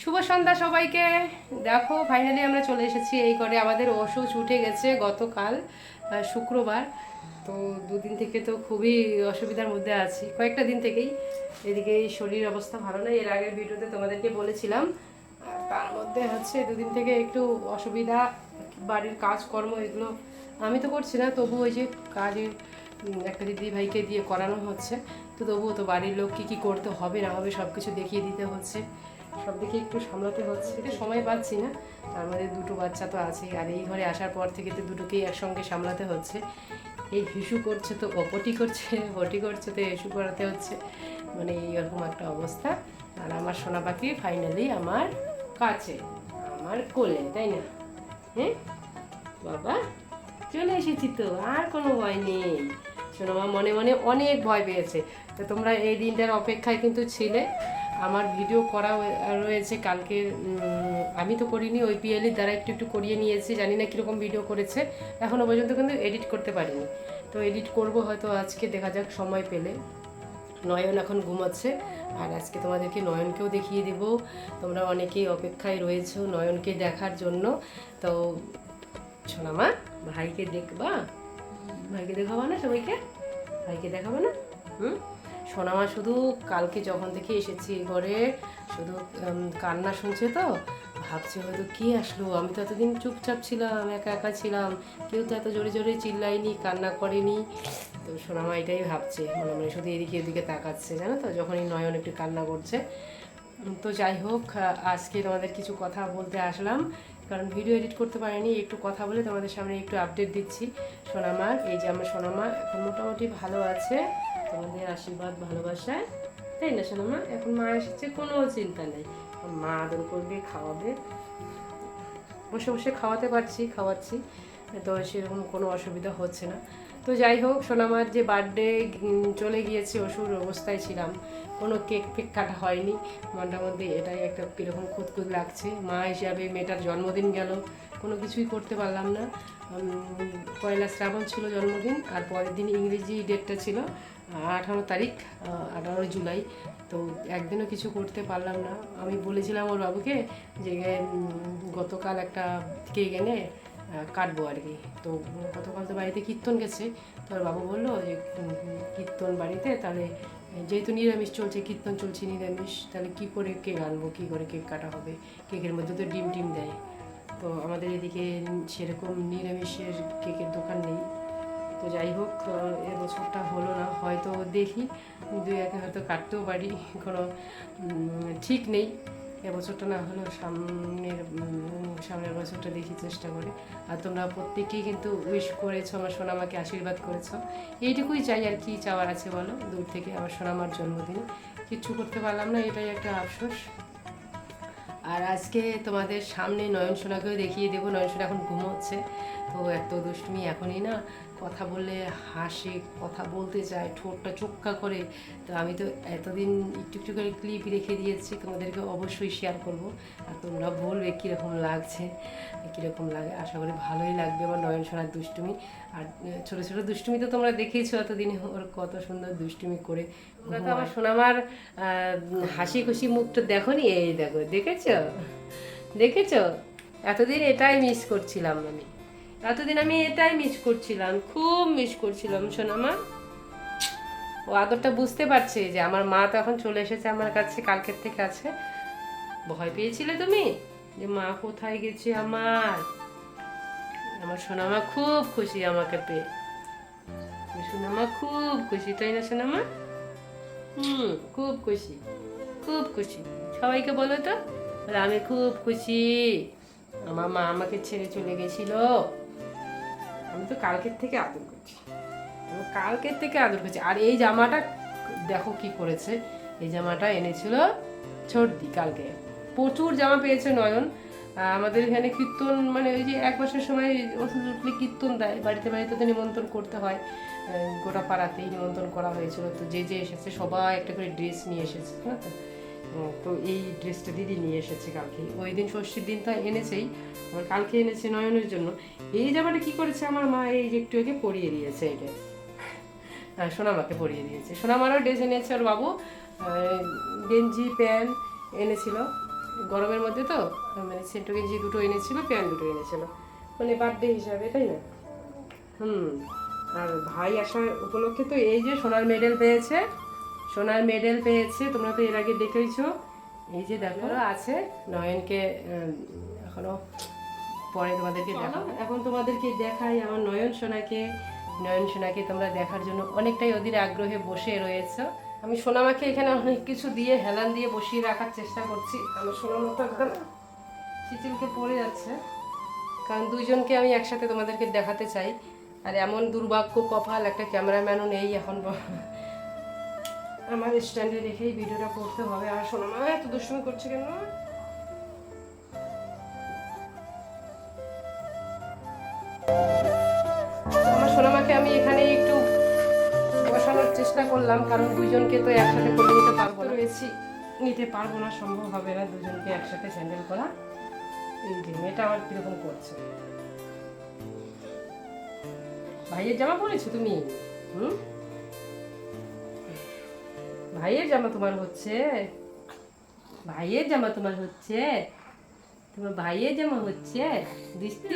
শুভ সন্ধ্যা সবাইকে। দেখো ফাইনালি আমরা চলে এসেছি এই করে। আমাদের ওষুধ উঠে গেছে গতকাল শুক্রবার। তো দুদিন থেকে তো খুবই অসুবিধার মধ্যে আছি। কয়েকটা দিন থেকেই এদিকে এই শরীর অবস্থা ভালো নয় এর আগের ভিডিওতে তোমাদেরকে বলেছিলাম তার মধ্যে হচ্ছে দুদিন থেকে একটু অসুবিধা, বাড়ির কাজকর্ম এগুলো আমি তো করছি না, তবু ওই যে কাজে একটা দিদি ভাইকে দিয়ে করানো হচ্ছে। তো তবুও তো বাড়ির লোক কী কী করতে হবে, না হবে সব কিছু দেখিয়ে দিতে হচ্ছে। সব দিকে একটু সামলাতে হচ্ছে। এটা সময় পাচ্ছি না। তার মধ্যে দুটো বাচ্চা তো আছেই। আর এই ঘরে আসার পর থেকে তো দুটোকেই একসঙ্গে সামলাতে হচ্ছে। এই হিসু করছে তো, অপটি করছে বটি করছে তো হিসু করাতে হচ্ছে। মানে এইরকম একটা অবস্থা। আর আমার সোনা পাখি ফাইনালি আমার কাছে, আমার কোলে, তাই না? হ্যাঁ? বাবা, চলে এসেছি তো, আর কোনো ভয় নেই। শোনো মনে মনে অনেক ভয় পেয়েছে। তো তোমরা এই দিনটার অপেক্ষায় কিন্তু ছিলে। আমার ভিডিও করা রয়েছে কালকে আমি তো করিনি, ওই পিএলির দ্বারা একটু একটু করিয়ে নিয়েছি, জানি না কীরকম ভিডিও করেছে এখনও পর্যন্ত কিন্তু এডিট করতে পারিনি। তো এডিট করব হয়তো আজকে, দেখা যাক, সময় পেলে। নয়ন এখন ঘুমাচ্ছে, আর আজকে তোমাদেরকে নয়নকেও দেখিয়ে দেব। তোমরা অনেকেই অপেক্ষায় রয়েছো নয়নকে দেখার জন্য। তো, সোনামা, ভাইকে দেখবা? ভাইকে দেখাবো না সবাইকে? ভাইকে দেখাবো না? হুম? সোনামা শুধু কালকে যখন থেকে এসেছি এই ঘরে, শুধু কান্না শুনছে তো, ভাবছে হয়তো কে আসলো? আমি তো এতদিন চুপচাপ ছিলাম, একা একা ছিলাম, কেউ তো এত জোরে জোরে চিল্লাইনি কান্না করেনি। তো সোনামা এটাই ভাবছে, মনে মনে শুধু এদিকে এদিকে তাকাচ্ছে, জানো তো, যখনই নয়ন একটু কান্না করছে। তো যাই হোক আজকে তোমাদের কিছু কথা বলতে আসলাম, কারণ ভিডিও এডিট করতে পারিনি, একটু কথা বলে তোমাদের সামনে একটু আপডেট দিচ্ছি। সোনামার, এই যে আমার সোনামা, এখন মোটামুটি ভালো আছে। তোমাদের আশীর্বাদ, ভালোবাসায়। তাই না, সোনামা? এখন মা এসেছে, কোনো চিন্তা নেই। মা আদর করবে, খাওয়াবে। বসে বসে খাওয়াতে পারছি, খাওয়াচ্ছি। তো সেরকম কোনো অসুবিধা হচ্ছে না। তো যাই হোক, সোনামার যে বার্থডে চলে গিয়েছে, অসুর অবস্থায় ছিলাম। কোনো কেক ফেক কাটা হয়নি। মনটার মধ্যে এটাই একটা কীরকম খুঁতখুত লাগছে। মা হিসাবে মেয়েটার জন্মদিন গেল। কোনো কিছুই করতে পারলাম না। পয়লা শ্রাবণ ছিল জন্মদিন, আর পরের দিন ইংরেজি ডেটটা ছিল। আঠারো তারিখ আঠারো জুলাই। তো একদিনও কিছু করতে পারলাম না। আমি বলেছিলাম ওর বাবুকে যে গতকাল একটা কেক এনে কাটবো আর কি। তো গতকাল তো বাড়িতে কীর্তন গেছে। তো ওর বাবু বলল যে কীর্তন বাড়িতে, তাহলে যেহেতু নিরামিষ চলছে, কীর্তন চলছে নিরামিষ, তাহলে কী করে কেক আনব, কী করে কেক কাটা হবে? কেকের মধ্যে তো ডিম টিম দেয়। তো আমাদের এদিকে সেরকম নিরামিষের কেকের দোকান তো যাই হোক এবছরটা হলো না, হয়তো দেখি, দুই একে হয়তো কাটতেও পারি, কোনো ঠিক নেই। এবছরটা না হলেও সামনের সামনের বছরটা দেখি চেষ্টা করে। আর তোমরা প্রত্যেকেই কিন্তু উইশ করেছ, আমার সোনামাকে আশীর্বাদ করেছ। এইটুকুই চাই আর কি চাওয়ার আছে বলো? দূর থেকে আমার সোনামার জন্মদিনে। কিচ্ছু করতে পারলাম না, এটাই একটা আফসোস। আর আজকে তোমাদের সামনে নয়ন সোনাকেও দেখিয়ে দেবো নয়ন সোনা এখন ঘুমোচ্ছে। তো এত দুষ্টুমি এখনই না কথা বললে হাসে কথা বলতে চায় ঠোঁটটা চোক্কা করে। তো আমি তো এতদিন একটু একটু করে ক্লিপ রেখে দিয়েছি তোমাদেরকে অবশ্যই শেয়ার করব। আর তোমরা বলবে কীরকম লাগছে কীরকম লাগে। আশা করি ভালোই লাগবে আমার নয়ন সোনার দুষ্টুমি। আর ছোটো ছোটো দুষ্টুমি তো তোমরা দেখেইছো এতদিনে ওর কত সুন্দর দুষ্টুমি করে। তোমরা তো আমার সোনামার হাসি খুশি মুখটা দেখো নি এই দেখো দেখেছ? দেখেছ? এতদিন এটাই মিস করছিলাম আমি। এতদিন আমি এটাই মিস করছিলাম, খুব মিস করছিলাম সোনামা ও আদরটা বুঝতে পারছে যে আমার মা তো এখন চলে এসেছে, আমার কাছে, কালকের থেকে আছে। ভয় পেয়েছিলে তুমি? যে মা কোথায় গেছে আমার? আমার সোনামা খুব খুশি আমাকে পেয়ে। সোনামা খুব খুশি, তাই না সোনামা হুম, খুব খুশি খুব খুশি। সবাইকে বলো তো? আমি খুব খুশি। আমার মা আমাকে ছেড়ে চলে গেছিল। আমি তো কালকের থেকে আদর করছি। আমি কালকের থেকে আদর করছি। আর এই জামাটা দেখো কি করেছে। এই জামাটা এনেছিল ছর্দি কালকে। প্রচুর জামা পেয়েছে নয়ন। আমাদের এখানে কীর্তন মানে ওই যে এক বছর সময় ওষুধ উঠলে কীর্তন দেয়। বাড়িতে বাড়িতে তো নিমন্ত্রণ করতে হয়। গোটা পাড়াতেই নিমন্ত্রণ করা হয়েছিল। তো যে যে এসেছে, সবাই একটা করে ড্রেস নিয়ে এসেছে হ্যাঁ। তো তো এই ড্রেসটা দিদি নিয়ে এসেছে কালকে। ওই দিন ষষ্ঠীর দিন তো এনেছেই আবার কালকে এনেছে নয়নের জন্য। এই জামাটা কি করেছে আমার মা এই একটু একে পরিয়ে দিয়েছে এটা হ্যাঁ, সোনামাকে পরিয়ে দিয়েছে। সোনামারও ড্রেস এনেছে ওর বাবু। গেঞ্জি প্যান্ট এনেছিল। গরমের মধ্যে তো মানে সেন্টো গেঞ্জি দুটো এনেছিল প্যান্ট দুটো এনেছিল। মানে বার্থডে হিসাবে তাই না? হুম আর ভাই আসার উপলক্ষে তো এই যে সোনার মেডেল পেয়েছে। সোনার মেডেল পেয়েছে তোমরা তো এর আগে দেখেইছো। এই যে দেখো আছে। নয়নকে এখনও পরে তোমাদেরকে দেখো এখন তোমাদেরকে দেখাই আমার নয়ন সোনাকে। নয়ন সোনাকে তোমরা দেখার জন্য অনেকটাই ওদের আগ্রহে বসে রয়েছে। আমি সোনামাকে এখানে অনেক কিছু দিয়ে হেলান দিয়ে বসিয়ে রাখার চেষ্টা করছি। আমার সোনার মতো একদম চিচিলকে পড়ে যাচ্ছে। কারণ দুইজনকে আমি একসাথে তোমাদেরকে দেখাতে চাই। আর এমন দুর্ভাগ্য কপাল একটা ক্যামেরাম্যানও নেই এখন আমার স্ট্যান্ডে রেখেই ভিডিওটা করতে হবে। আর সোনামা এত দুষ্টুমি করছে কেন? আমার সোনামাকে আমি এখানে একটু বসানোর চেষ্টা করলাম কারণ দুজনকে তো একসাথে করে নিতে পারব না। রয়েছি নিতে পারব না সম্ভব হবে না দুজনকে একসাথে স্যান্ডেল করা। এই যে মেয়েটা আমার কীরকম করছে। ভাইয়ের জামা পরেছো তুমি? হুম? ভাইয়ের জামা তোমার হচ্ছে? ভাইয়ের জামা তোমার হচ্ছে? তোমার ভাইয়ের জামা হচ্ছে? দিস্তি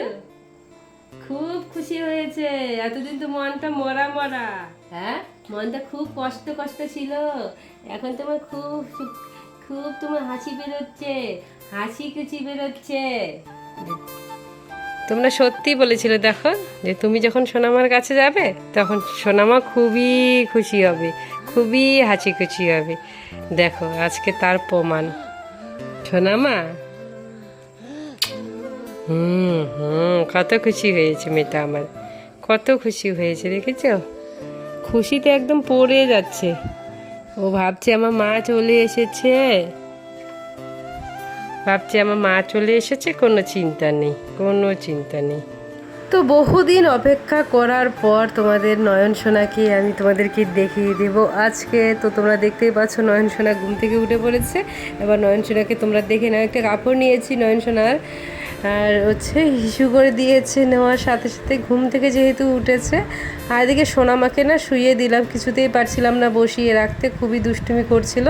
খুব খুশি হয়েছে। এতদিন তো মনটা মরা মরা। হ্যাঁ? মনটা খুব কষ্ট কষ্ট ছিল। এখন তোমার খুব খুব তোমার হাসি বেরোচ্ছে। হাসি খুশি বেরোচ্ছে। তোমরা সত্যি বলেছিলে দেখো যে তুমি যখন সোনামার কাছে যাবে, তখন সোনামা খুবই খুশি হবে। খুবই হাসি খুশি হবে। দেখো, আজকে তার প্রমাণ। সোনামা? হুম হুম, কত খুশি হয়েছে মেয়েটা আমার। কত খুশি হয়েছে, দেখেছ? খুশিতে একদম পড়ে যাচ্ছে। ও ভাবছে আমার মা চলে এসেছে। ভাবছি আমার মা চলে এসেছে, কোনো চিন্তা নেই, কোনো চিন্তা নেই। তো বহুদিন অপেক্ষা করার পর তোমাদের নয়ন সোনাকে আমি তোমাদেরকে দেখিয়ে দেবো। আজকে তো তোমরা দেখতেই পাচ্ছ নয়ন সোনা ঘুম থেকে উঠে পড়েছে। এবার নয়ন সোনাকে তোমরা দেখে নাও, একটা কাপড় নিয়েছি নয়ন সোনার। আর হচ্ছে হিসু করে দিয়েছে, নেওয়ার সাথে সাথে ঘুম থেকে যেহেতু উঠেছে, আর এদিকে সোনামাকে না শুয়ে দিলাম, কিছুতেই পারছিলাম না বসিয়ে রাখতে, খুবই দুষ্টুমি করছিল,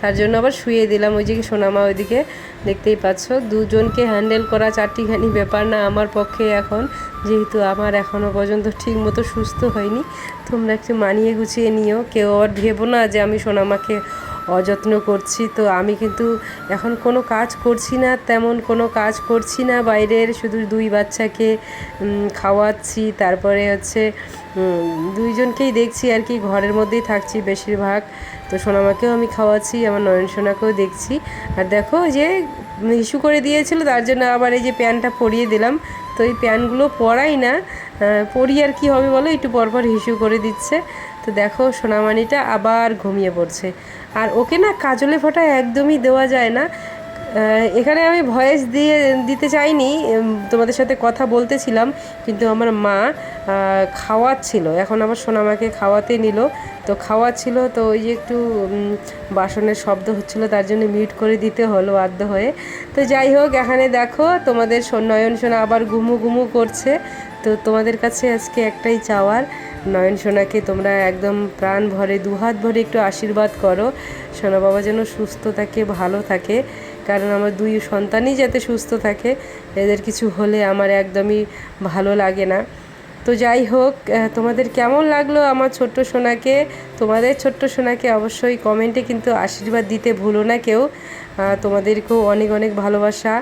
তার জন্য আবার শুয়ে দিলাম। ওই যে সোনামা ওইদিকে দেখতেই পাচ্ছ, দুজনকে হ্যান্ডেল করা চারটিখানি ব্যাপার না আমার পক্ষে এখন, যেহেতু আমার এখনও পর্যন্ত ঠিক মতো সুস্থ হয়নি। তোমরা একটু মানিয়ে গুছিয়ে নিও, কেউ আর ভেবো না যে আমি সোনামাকে অযত্ন করছি। তো আমি কিন্তু এখন কোনো কাজ করছি না, তেমন কোনো কাজ করছি না। বাইরের শুধু দুই বাচ্চাকে খাওয়াচ্ছি। তারপরে হচ্ছে দুইজনকেই দেখছি আর কি, ঘরের মধ্যেই থাকছি বেশিরভাগ। তো সোনামাকেও আমি খাওয়াচ্ছি, আমার নয়ন সোনাকেও দেখছি। আর দেখো যে, ইস্যু করে দিয়েছিল, তার জন্য আবার এই যে প্যানটা পরিয়ে দিলাম। তো এই প্যান্টগুলো পরাই না পরি আর কি হবে বলো? একটু পরপর হিসু করে দিচ্ছে। তো দেখো সোনামানিটা আবার ঘুমিয়ে পড়ছে। আর ওকে না কাজলে ফোঁটা একদমই দেওয়া যায় না। এখানে আমি ভয়েস দিয়ে দিতে চাইনি তোমাদের সাথে কথা বলতেছিলাম, কিন্তু আমার মা খাওয়াচ্ছিল। এখন আবার সোনামাকে খাওয়াতে নিল। তো খাওয়াচ্ছিল, তো ওই যে একটু বাসনের শব্দ হচ্ছিল, তার জন্য মিউট করে দিতে হলো বাধ্য হয়ে। তো যাই হোক, এখানে দেখো, তোমাদের নয়ন সোনা আবার গুমু গুমু করছে। তো তোমাদের কাছে আজকে একটাই চাওয়ার, নয়ন সোনাকে তোমরা একদম প্রাণ ভরে, দুহাত ভরে একটু আশীর্বাদ করো। সোনা বাবা যেন সুস্থ থাকে, ভালো থাকে। কারণ আমার দুই সন্তানই যাতে সুস্থ থাকে, এদের কিছু হলে আমার একদমই ভালো লাগে না। তো যাই হোক তোমাদের কেমন লাগল আমার ছোট্ট সোনাকে? তোমাদের ছোট্ট সোনাকে অবশ্যই কমেন্টে কিন্তু আশীর্বাদ দিতে ভুলো না কেউ। তোমাদেরকেও অনেক অনেক ভালোবাসা।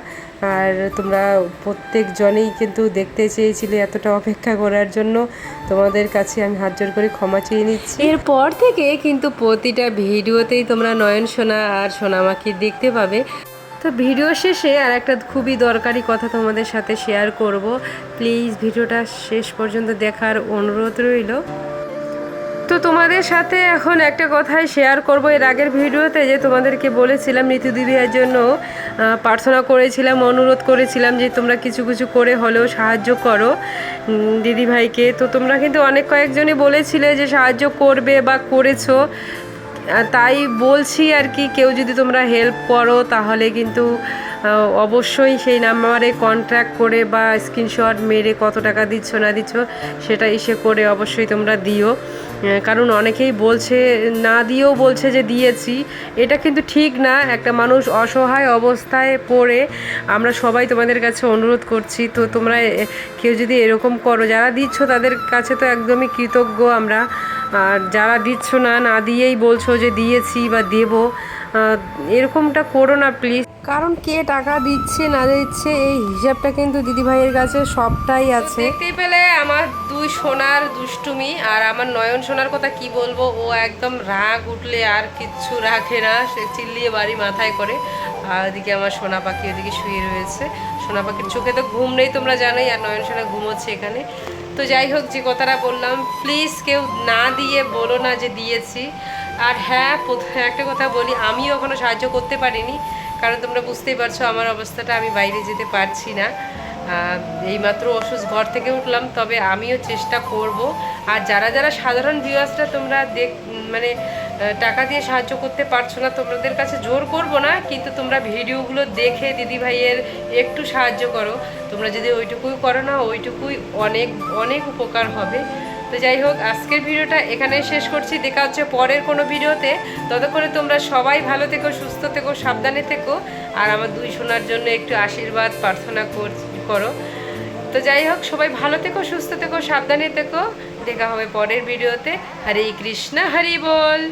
আর তোমরা প্রত্যেকজনেই কিন্তু দেখতে চেয়েছিলে এতটা অপেক্ষা করার জন্য। তোমাদের কাছে আমি হাত জোর করে ক্ষমা চেয়ে নিচ্ছি। এরপর থেকে কিন্তু প্রতিটা ভিডিওতেই তোমরা নয়ন সোনা আর সোনামাকে দেখতে পাবে। তো ভিডিও শেষে আর একটা খুবই দরকারি কথা তোমাদের সাথে শেয়ার করব। প্লিজ ভিডিওটা শেষ পর্যন্ত দেখার অনুরোধ রইল। তো তোমাদের সাথে এখন একটা কথাই শেয়ার করব। এর আগের ভিডিওতে যে তোমাদেরকে বলেছিলাম ঋতু দিদির জন্য প্রার্থনা করেছিলাম, অনুরোধ করেছিলাম যে তোমরা কিছু কিছু করে হলেও সাহায্য করো দিদিভাইকে। তো তোমরা কিন্তু অনেক কয়েকজনই বলেছিলে যে সাহায্য করবে বা করেছ। তাই বলছি আর কি, কেউ যদি তোমরা হেল্প করো তাহলে কিন্তু অবশ্যই সেই নাম্বারে কন্ট্যাক্ট করে বা স্ক্রিনশট মেরে কত টাকা দিচ্ছ না দিচ্ছ সেটা এসে করে অবশ্যই তোমরা দিও। কারণ অনেকেই বলছে, না দিয়েও বলছে যে দিয়েছি। এটা কিন্তু ঠিক না, একটা মানুষ অসহায় অবস্থায় পড়ে, আমরা সবাই তোমাদের কাছে অনুরোধ করছি। তো তোমরা কেউ যদি এরকম করো, যারা দিচ্ছ তাদের কাছে তো একদমই কৃতজ্ঞ আমরা। আর যারা দিচ্ছ না না দিয়েই বলছো যে দিয়েছি বা দেবো এরকমটা করো না প্লিজ কারণ কে টাকা দিচ্ছে, না দিচ্ছে, এই হিসাবটা কিন্তু দিদিভাইয়ের কাছে সবটাই আছে। দেখতেই পেলে আমার দুই সোনার দুষ্টুমি আর আমার নয়ন সোনার কথা কি বলব? ও একদম রাগ উঠলে আর কিচ্ছু রাখে না, সে চিল্লিয়ে বাড়ি মাথায় করে। আর ওদিকে আমার সোনা পাখি ওদিকে শুয়ে রয়েছে। সোনা পাখির চোখে তো ঘুম নেই, তোমরা জানোই, আর নয়ন সোনা ঘুমোচ্ছে এখানে। তো যাই হোক যে কথাটা বললাম প্লিজ কেউ না দিয়ে বলো না যে দিয়েছি। আর হ্যাঁ প্রথমে একটা কথা বলি, আমিও ওখানে সাহায্য করতে পারিনি, কারণ তোমরা বুঝতেই পারছ আমার অবস্থাটা, আমি বাইরে যেতে পারছি না। এইমাত্র অসুস্থ ঘর থেকে উঠলাম, তবে আমিও চেষ্টা করব। আর যারা যারা সাধারণ ভিউয়ার্সরা তোমরা দেখ মানে টাকা দিয়ে সাহায্য করতে পারছ না, তোমাদের কাছে জোর করব না, কিন্তু তোমরা ভিডিওগুলো দেখে দিদি ভাইয়ের একটু সাহায্য করো। তোমরা যদি ওইটুকুই করো না, ওইটুকুই অনেক অনেক উপকার হবে। তো যাই হোক, আজকের ভিডিওটা এখানে শেষ করছি। দেখা হচ্ছে পরের কোনো ভিডিওতে। ততক্ষণে তোমরা সবাই ভালো থেকো, সুস্থ থেকো, সাবধানে থেকো, আর আমার দুই সোনার জন্য একটু আশীর্বাদ, প্রার্থনা করো। তো যাই হোক, সবাই ভালো থেকো, সুস্থ থেকো, সাবধানে থেকো। দেখা হবে পরের ভিডিওতে। হরে কৃষ্ণ, হরি বল।